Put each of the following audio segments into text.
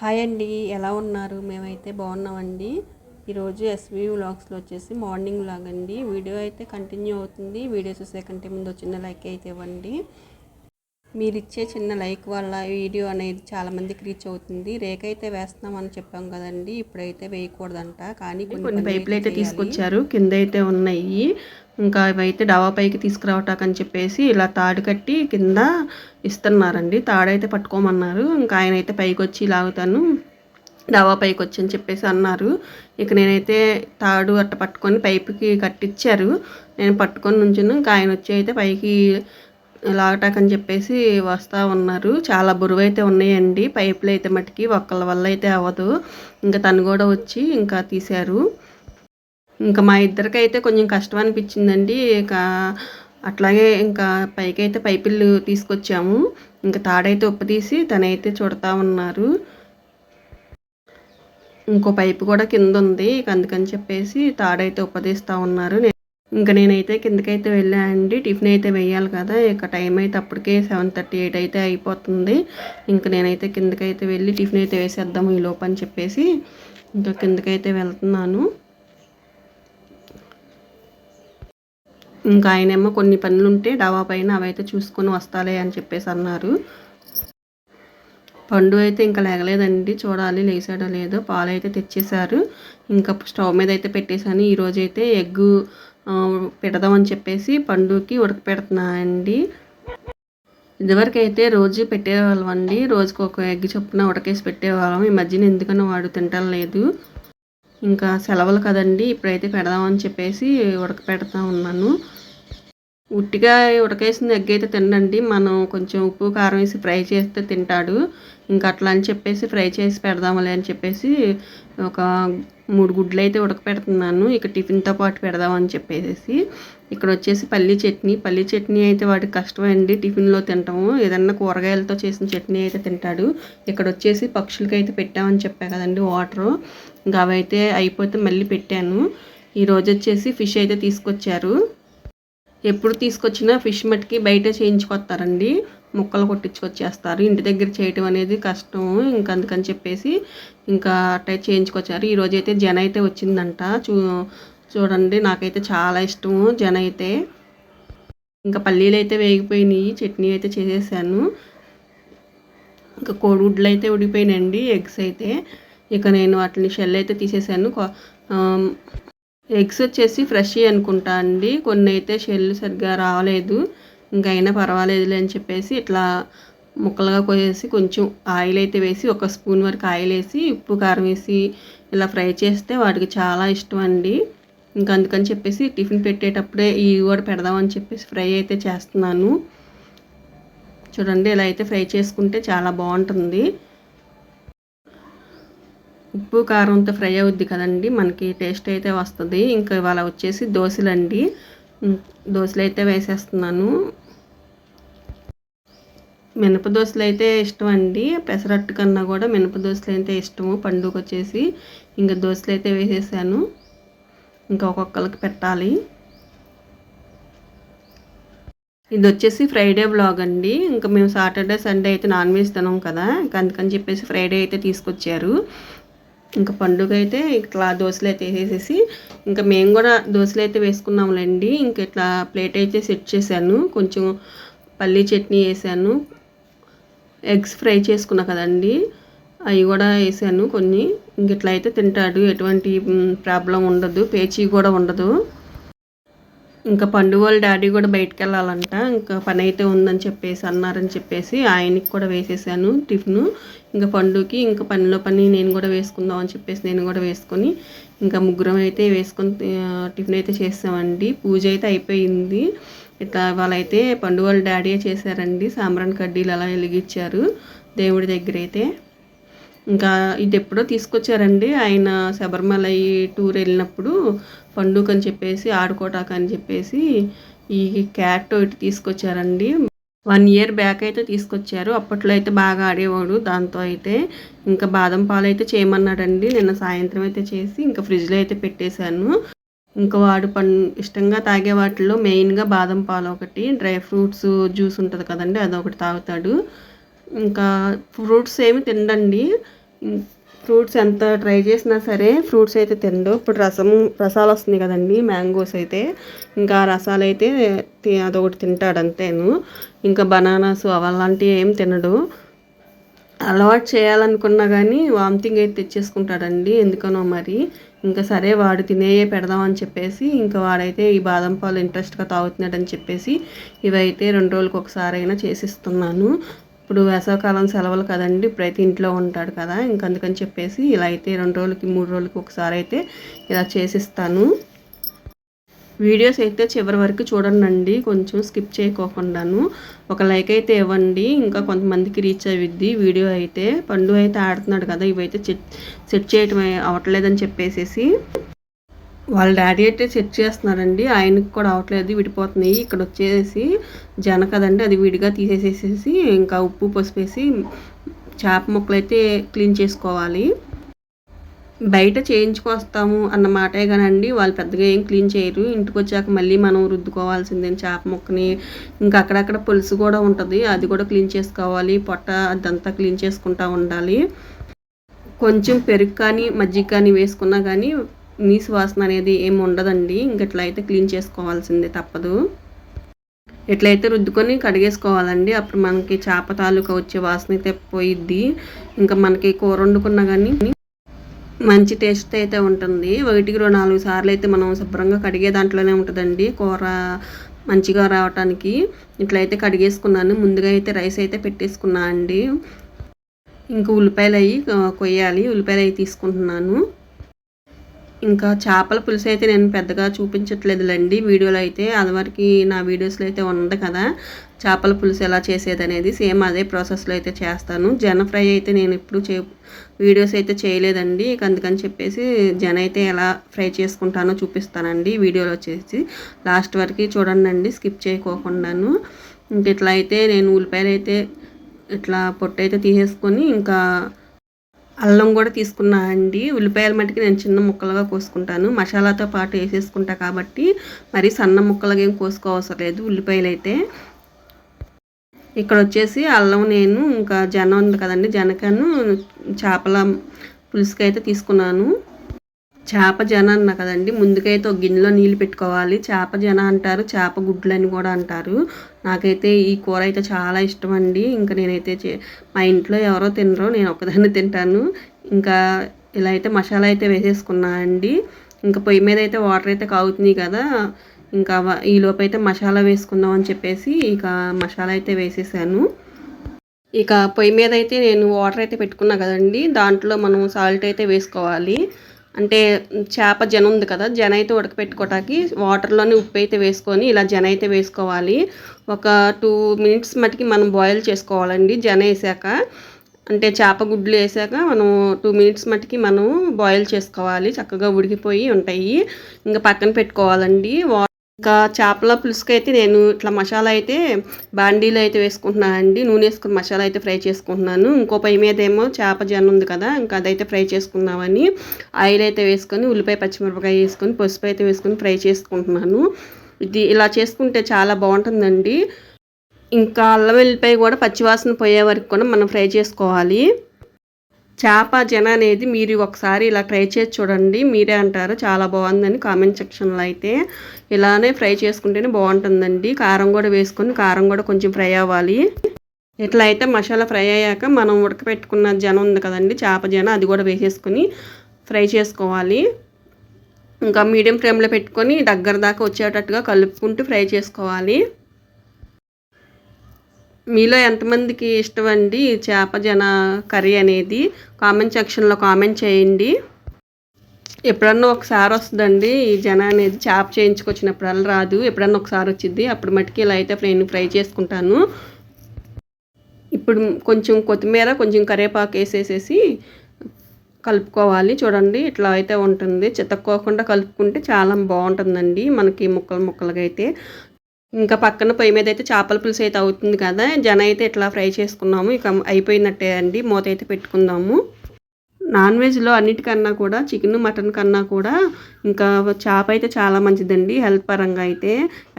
Hi అండి ఎలా ఉన్నారు? మేమైతే బాగున్నామండి. ఈరోజు ఎస్వి వ్లాగ్స్లో వచ్చేసి మార్నింగ్ వ్లాగ్ అండి. వీడియో అయితే కంటిన్యూ అవుతుంది. వీడియో చూసే కంటే ముందు వచ్చిన లైక్ అయితే ఇవ్వండి. మీరు ఇచ్చే చిన్న లైక్ వల్ల వీడియో అనేది చాలా మందికి రీచ్ అవుతుంది. రేక్ అయితే వేస్తున్నామని చెప్పాం కదండి. ఇప్పుడైతే వేయకూడదంట. కానీ కొన్ని పైపులు అయితే తీసుకొచ్చారు. కింద అయితే ఉన్నాయి. ఇంకా ఇవైతే డాబా పైకి తీసుకురావటాకని చెప్పేసి ఇలా తాడు కట్టి కింద ఇస్తున్నారండి. తాడైతే పట్టుకోమన్నారు. ఇంకా ఆయన అయితే పైకి వచ్చి లాగుతాను. డాబా పైకి వచ్చి అని చెప్పేసి అన్నారు. ఇక నేనైతే తాడు అట్ట పట్టుకొని పైపుకి కట్టించారు నేను పట్టుకొని నుంచును ఇంకా ఆయన వచ్చి అయితే పైకి లాగటాకని చెప్పేసి వస్తూ ఉన్నారు. చాలా బరువు అయితే ఉన్నాయండి. పైపులు అయితే మటుకి ఒక్కళ్ళ వల్ల అయితే అవ్వదు. ఇంకా తను కూడా వచ్చి ఇంకా తీశారు. ఇంకా మా ఇద్దరికైతే కొంచెం కష్టం అనిపించిందండి. ఇక అట్లాగే ఇంకా పైకి అయితే పైపులు తీసుకొచ్చాము. ఇంకా తాడైతే ఉప్పతీసి తనైతే చూడతా ఉన్నారు. ఇంకో పైపు కూడా కింద ఉంది ఇక అందుకని చెప్పేసి తాడైతే ఉపదీస్తూ ఉన్నారు. ఇంకా నేనైతే కిందకైతే వెళ్ళానండి టిఫిన్ అయితే వేయాలి కదా. ఇక టైం అయితే అప్పటికే సెవెన్ థర్టీ ఎయిట్ అయితే అయిపోతుంది. ఇంకా నేనైతే కిందకైతే వెళ్ళి టిఫిన్ అయితే వేసేద్దాము ఈ లోపని చెప్పేసి ఇంకా కిందకైతే వెళ్తున్నాను. ఇంకా ఆయనేమో కొన్ని పనులు ఉంటే డాబా పైన అవైతే చూసుకొని వస్తాలే అని చెప్పేసి అన్నారు. పండు అయితే ఇంకా లేగలేదండి. చూడాలి లేసాడో లేదో. పాలు అయితే తెచ్చేశారు. ఇంకా స్టవ్ మీద అయితే పెట్టేశాను. ఈరోజు అయితే ఎగ్గు పెడదామని చెప్పేసి పండుకి ఉడకపెడుతున్నా అండి ఇదివరకు అయితే రోజు పెట్టేవాళ్ళం అండి రోజుకు ఒక ఎగ్ చొప్పున ఉడకేసి పెట్టేవాళ్ళం. ఈ మధ్యన ఎందుకన్నా వాడు తింటం లేదు. ఇంకా సెలవులు కదండి. ఇప్పుడైతే పెడదామని చెప్పేసి ఉడకపెడతా ఉన్నాను. ఉట్టిగా ఉడకేసిన ఎగ్ అయితే తినండి మనం కొంచెం ఉప్పు కారం వేసి ఫ్రై చేస్తే తింటాడు. ఇంకా అట్లా అని చెప్పేసి ఫ్రై చేసి పెడదామలే అని చెప్పేసి ఒక మూడు గుడ్లు అయితే ఉడకపెడుతున్నాను. ఇక టిఫిన్తో పాటు పెడదామని చెప్పేసి ఇక్కడ వచ్చేసి పల్లీ చట్నీ. పల్లీ చట్నీ అయితే వాడికి కష్టమండి టిఫిన్లో తింటాము. ఏదన్నా కూరగాయలతో చేసిన చట్నీ అయితే తింటాడు. ఇక్కడ వచ్చేసి పక్షులకి అయితే పెట్టామని చెప్పా కదండి వాటరు. ఇంకా అవైతే అయిపోతే మళ్ళీ పెట్టాను. ఈరోజు వచ్చేసి ఫిష్ అయితే తీసుకొచ్చారు. ఎప్పుడు తీసుకొచ్చినా ఫిష్ మట్టికి బయట చేయించుకొస్తారండి ముక్కలు కొట్టించుకొచ్చేస్తారు. ఇంటి దగ్గర చేయటం అనేది కష్టం. ఇంకా అందుకని చెప్పేసి ఇంకా అట్టే చేయించుకొచ్చారు. ఈరోజు అయితే జన అయితే వచ్చిందంట. చూ చూడండి నాకైతే చాలా ఇష్టము జన అయితే. ఇంకా పల్లీలు అయితే వేగిపోయినాయి. చట్నీ అయితే చేసేసాను. ఇంకా కోడిగుడ్లు అయితే ఉడిపోయినాయండి ఎగ్స్ అయితే. ఇక నేను వాటిని షెల్ అయితే తీసేసాను. ఎగ్స్ వచ్చేసి ఫ్రెష్ అనుకుంటా అండి. కొన్ని అయితే షెల్లు సరిగ్గా రాలేదు. ఇంకైనా అయినా పర్వాలేదులే అని చెప్పేసి ఇట్లా ముక్కలుగా కోసేసి కొంచెం ఆయిల్ అయితే వేసి ఒక స్పూన్ వరకు ఆయిల్ వేసి ఉప్పు కారం వేసి ఇలా ఫ్రై చేస్తే వాటికి చాలా ఇష్టం అండి. ఇంకా అందుకని చెప్పేసి టిఫిన్ పెట్టేటప్పుడే ఇవి కూడా పెడదామని చెప్పేసి ఫ్రై అయితే చేస్తున్నాను. చూడండి ఇలా అయితే ఫ్రై చేసుకుంటే చాలా బాగుంటుంది. ఉప్పు కారంతో ఫ్రై అవుద్ది కదండి. మనకి టేస్ట్ అయితే వస్తుంది. ఇంకా ఇవాళ వచ్చేసి దోశలండి. దోశలు అయితే వేసేస్తున్నాను. మినప దోశలు అయితే ఇష్టం అండి పెసరట్టు కన్నా కూడా మినప దోశలు అయితే ఇష్టము. పండుగ వచ్చేసి ఇంకా దోశలు అయితే వేసేసాను. ఇంకా ఒక్కొక్కరికి పెట్టాలి. ఇది వచ్చేసి ఫ్రైడే బ్లాగ్ అండి. ఇంకా మేము సాటర్డే సండే అయితే నాన్ వెజ్ తినాం కదా. ఇంకా అందుకని చెప్పేసి ఫ్రైడే అయితే తీసుకొచ్చారు. ఇంకా పండుగ అయితే ఇట్లా దోశలు అయితే వేసేసి ఇంకా మేము కూడా దోశలు అయితే వేసుకున్నాములేండి ఇంకా ఇట్లా ప్లేట్ అయితే సెట్ చేశాను. కొంచెం పల్లీ చట్నీ వేసాను. ఎగ్స్ ఫ్రై చేసుకున్నా కదండి. అవి కూడా వేసాను కొన్ని. ఇంక ఇట్లా అయితే తింటాడు. ఎటువంటి ప్రాబ్లం ఉండదు. పేచీ కూడా ఉండదు. ఇంకా పండు వాళ్ళ డాడీ కూడా బయటకు వెళ్ళాలంట ఇంకా పని అయితే ఉందని చెప్పేసి అన్నారని చెప్పేసి ఆయనకి కూడా వేసేసాను టిఫిన్. ఇంకా పండుకి ఇంకా పనిలో పని నేను కూడా వేసుకుందాం అని చెప్పేసి నేను కూడా వేసుకొని ఇంకా ముగ్గురం అయితే వేసుకొని టిఫిన్ అయితే చేసామండి. పూజ అయితే అయిపోయింది. ఇట్లా వాళ్ళైతే పండు వాళ్ళ డాడీ చేశారండి. సాంబ్రాన్ కడ్డీలు అలా వెలిగించారు దేవుడి దగ్గర అయితే. ఇంకా ఇది ఎప్పుడో తీసుకొచ్చారండి. ఆయన శబరిమల టూర్ వెళ్ళినప్పుడు పండుగ అని చెప్పేసి ఆడుకోటాక అని చెప్పేసి ఈ క్యాట్ ఇటు తీసుకొచ్చారండి. వన్ ఇయర్ బ్యాక్ అయితే తీసుకొచ్చారు. అప్పట్లో అయితే బాగా ఆడేవాడు. దాంతో అయితే ఇంకా బాదం పాలు అయితే చేయమన్నాడండి. నిన్న సాయంత్రం అయితే చేసి ఇంకా ఫ్రిడ్జ్లో అయితే పెట్టేశాను. ఇంకా వాడు పం ఇష్టంగా తాగే వాటిలో మెయిన్గా బాదం పాలు ఒకటి డ్రై ఫ్రూట్స్ జ్యూస్ ఉంటుంది కదండి అదొకటి తాగుతాడు. ఇంకా ఫ్రూట్స్ ఏమి తినండి ఫ్రూట్స్ ఎంత ట్రై చేసినా సరే ఫ్రూట్స్ అయితే తినడు. ఇప్పుడు రసం రసాలు వస్తున్నాయి కదండి మ్యాంగోస్ అయితే. ఇంకా రసాలు అయితే తి- అదొకటి తింటాడు అంతేను. ఇంకా బనానాస్ అలాంటివి ఏం తినడు. అలవాటు చేయాలనుకున్నా కానీ వామిటింగ్ అయితే తెచ్చేసుకుంటాడండి ఎందుకనో మరి. ఇంకా సరే వాడు తినేయే పెడదామని చెప్పేసి ఇంకా వాడైతే ఈ బాదం పాలు ఇంట్రెస్ట్గా తాగుతున్నాడని చెప్పేసి ఇవైతే రెండు రోజులకు ఒకసారి అయినా చేసిస్తున్నాను. ఇప్పుడు వేసవకాలం సెలవులు కదండి ఇప్పుడైతే ఇంట్లో ఉంటాడు కదా ఇంకందుకని చెప్పేసి ఇలా అయితే రెండు రోజులకి మూడు రోజులకి ఒకసారి అయితే ఇలా చేసిస్తాను. వీడియోస్ అయితే చివరి వరకు చూడండి కొంచెం స్కిప్ చేయకోకుండాను. ఒక లైక్ అయితే ఇవ్వండి ఇంకా కొంతమందికి రీచ్ అయ్యిద్ది వీడియో అయితే. పండు అయితే ఆడుతున్నాడు కదా ఇవైతే సెట్ సెట్ చేయటం అవ్వట్లేదని చెప్పేసేసి. వాళ్ళ డాడీ అయితే సెట్ చేస్తున్నారండి. ఆయనకి కూడా అవట్లేదు విడిపోతున్నాయి. ఇక్కడ వచ్చేసి జన కదండి అది విడిగా తీసేసేసేసి ఇంకా ఉప్పు పసుపు వేసి చేప ముక్కలు అయితే క్లీన్ చేసుకోవాలి. బయట చేయించుకొస్తాము అన్న మాటే కానండి వాళ్ళు పెద్దగా ఏం క్లీన్ చేయరు. ఇంటికి వచ్చాక మళ్ళీ మనం రుద్దుకోవాల్సిందే చేప ముక్కని. ఇంకా అక్కడక్కడ పులుసు కూడా ఉంటుంది అది కూడా క్లీన్ చేసుకోవాలి. పొట్ట అదంతా క్లీన్ చేసుకుంటా ఉండాలి. కొంచెం పెరుగు కానీ మజ్జిగ కానీ వేసుకున్నా కానీ నీసు వాసన అనేది ఏమి ఉండదండి. ఇంక ఇట్లా అయితే క్లీన్ చేసుకోవాల్సిందే తప్పదు. ఎట్లయితే రుద్దుకొని కడిగేసుకోవాలండి. అప్పుడు మనకి చేప తాలూకా వచ్చే వాసన అయితే పోయిద్ది. ఇంకా మనకి కూర వండుకున్నా కానీ మంచి టేస్ట్ అయితే ఉంటుంది. ఒకటికి రెండు నాలుగు సార్లు అయితే మనం శుభ్రంగా కడిగే దాంట్లోనే ఉంటుందండి. కూర మంచిగా రావటానికి ఇట్లయితే కడిగేసుకున్నాను. ముందుగా అయితే రైస్ అయితే పెట్టేసుకున్నా అండి. ఇంకా ఉల్లిపాయలు అవి కొయ్యాలి. ఉల్లిపాయలు అవి తీసుకుంటున్నాను. ఇంకా చేపల పులుసు అయితే నేను పెద్దగా చూపించట్లేదులేండి. వీడియోలో అయితే అదివరకు నా వీడియోస్లో అయితే ఉంది కదా. చేపల పులుసు ఎలా చేసేది అనేది సేమ్ అదే ప్రాసెస్లో అయితే చేస్తాను. జన ఫ్రై అయితే నేను ఎప్పుడు చే వీడియోస్ అయితే చేయలేదండి. ఇక అందుకని చెప్పేసి జన అయితే ఎలా ఫ్రై చేసుకుంటానో చూపిస్తానండి వీడియోలో వచ్చేసి. లాస్ట్ వరకు చూడండి స్కిప్ చేయకోకుండాను. ఇంక ఇట్లా అయితే నేను ఉల్లిపాయలు అయితే ఇట్లా పొట్టు అయితే తీసేసుకొని ఇంకా అల్లం కూడా తీసుకున్నా అండి. ఉల్లిపాయల మట్టికి నేను చిన్న ముక్కలుగా కోసుకుంటాను. మసాలాతో పాటు వేసేసుకుంటా కాబట్టి మరి సన్న ముక్కలుగా ఏం కోసుకోవసరం లేదు ఉల్లిపాయలు అయితే ఇక్కడ వచ్చేసి అల్లం నేను ఇంకా జనం ఉంది కదండి జనకను చేపల పులుసుకి అయితే తీసుకున్నాను. చేప జన అన్న కదండి ముందుకైతే ఒక గిన్నెలో నీళ్ళు పెట్టుకోవాలి. చేప జన అంటారు చేప గుడ్లు అని కూడా అంటారు. నాకైతే ఈ కూర అయితే చాలా ఇష్టం అండి ఇంకా నేనైతే చే మా ఇంట్లో ఎవరో తినరో నేను ఒకదాన్ని తింటాను. ఇంకా ఇలా అయితే మసాలా అయితే వేసేసుకున్నా అండి. ఇంకా పొయ్యి మీద అయితే వాటర్ అయితే కాగుతుంది కదా. ఇంకా ఈ లోపు అయితే మసాలా వేసుకుందాం అని చెప్పేసి ఇక మసాలా అయితే వేసేసాను. ఇక పొయ్యి మీద అయితే నేను వాటర్ అయితే పెట్టుకున్నా కదండి. దాంట్లో మనం సాల్ట్ అయితే వేసుకోవాలి. అంటే చేప జన ఉంది కదా జన అయితే ఉడకపెట్టుకోవటానికి వాటర్లోనే ఉప్పు అయితే వేసుకొని ఇలా జన అయితే వేసుకోవాలి. ఒక టూ మినిట్స్ మటుకి మనం బాయిల్ చేసుకోవాలండి జన వేసాక. అంటే చేప గుడ్లు వేసాక మనం టూ మినిట్స్ మటుకి మనం బాయిల్ చేసుకోవాలి. చక్కగా ఉడికిపోయి ఉంటాయి. ఇంకా పక్కన పెట్టుకోవాలండి. వా ఇంకా చేపల పులుసుకి అయితే నేను ఇట్లా మసాలా అయితే బాండీలో అయితే వేసుకుంటున్నాను అండి. నూనె వేసుకుని మసాలా అయితే ఫ్రై చేసుకుంటున్నాను. ఇంకో పై మీద ఏమో చేప జన్ ఉంది కదా ఇంకా అదైతే ఫ్రై చేసుకుందామని ఆయిల్ అయితే వేసుకొని ఉల్లిపాయ పచ్చిమిరపకాయ వేసుకొని పసుపు అయితే వేసుకొని ఫ్రై చేసుకుంటున్నాను. ఇది ఇలా చేసుకుంటే చాలా బాగుంటుందండి. ఇంకా అల్లం వెల్లిపాయ కూడా పచ్చివాసన పోయే వరకు కూడా మనం ఫ్రై చేసుకోవాలి. చేప జన అనేది మీరు ఒకసారి ఇలా ట్రై చేసి చూడండి. మీరే అంటారు. చాలా బాగుందని కామెంట్ సెక్షన్లో అయితే. ఇలానే ఫ్రై చేసుకుంటేనే బాగుంటుందండి. కారం కూడా వేసుకొని కారం కూడా కొంచెం ఫ్రై అవ్వాలి. ఇట్లా అయితే మసాలా ఫ్రై అయ్యాక మనం ఉడకపెట్టుకున్న జన ఉంది కదండి చేప జన అది కూడా వేసేసుకొని ఫ్రై చేసుకోవాలి. ఇంకా మీడియం ఫ్లేమ్లో పెట్టుకొని దగ్గర దాకా వచ్చేటట్టుగా కలుపుకుంటూ ఫ్రై చేసుకోవాలి. మీలో ఎంతమందికి ఇష్టం అండి చేప జన కర్రీ అనేది? కామెంట్ సెక్షన్లో కామెంట్ చేయండి. ఎప్పుడన్నా ఒకసారి వస్తుందండి ఈ జన అనేది చేప చేయించుకొచ్చినప్పుడల్లా రాదు. ఎప్పుడన్నా ఒకసారి వచ్చింది అప్పుడు మటుకి ఇలా అయితే నేను ఫ్రై చేసుకుంటాను. ఇప్పుడు కొంచెం కొత్తిమీర కొంచెం కరివేపాకు వేసేసేసి కలుపుకోవాలి. చూడండి ఇట్లా అయితే ఉంటుంది. చితక్కోకుండా కలుపుకుంటే చాలా బాగుంటుందండి. మనకి ముక్కలు ముక్కలుగా అయితే. ఇంకా పక్కన పొయ్యి మీద అయితే చేపల పులుసు అయితే అవుతుంది కదా. జన అయితే ఇట్లా ఫ్రై చేసుకున్నాము. ఇక అయిపోయినట్టే అండి. మూత అయితే పెట్టుకుందాము. నాన్ వెజ్లో అన్నిటికన్నా కూడా చికెన్ మటన్ కన్నా కూడా ఇంకా చేప అయితే చాలా మంచిదండి. హెల్త్ పరంగా అయితే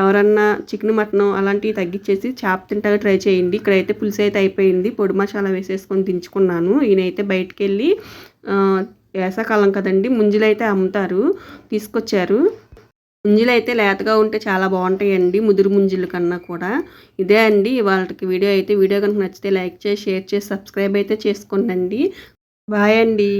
ఎవరన్నా చికెన్ మటన్ అలాంటివి తగ్గించేసి చేప తింటాగా ట్రై చేయండి. ఇక్కడైతే పులుసు అయితే అయిపోయింది. పొడి మసాలా వేసేసుకొని దించుకున్నాను. ఈయనైతే బయటికి వెళ్ళి వేసాకాలం కదండి ముంజులు అయితే అమ్ముతారు. తీసుకొచ్చారు. ముంజులు అయితే లేతగా ఉంటే చాలా బాగుంటాయండి ముదురు ముంజుల కన్నా కూడా. ఇదే అండి వాళ్ళకి వీడియో అయితే. వీడియో కనుక నచ్చితే లైక్ చేసి షేర్ చేసి సబ్స్క్రైబ్ అయితే చేసుకోండి. బాయ్ అండి.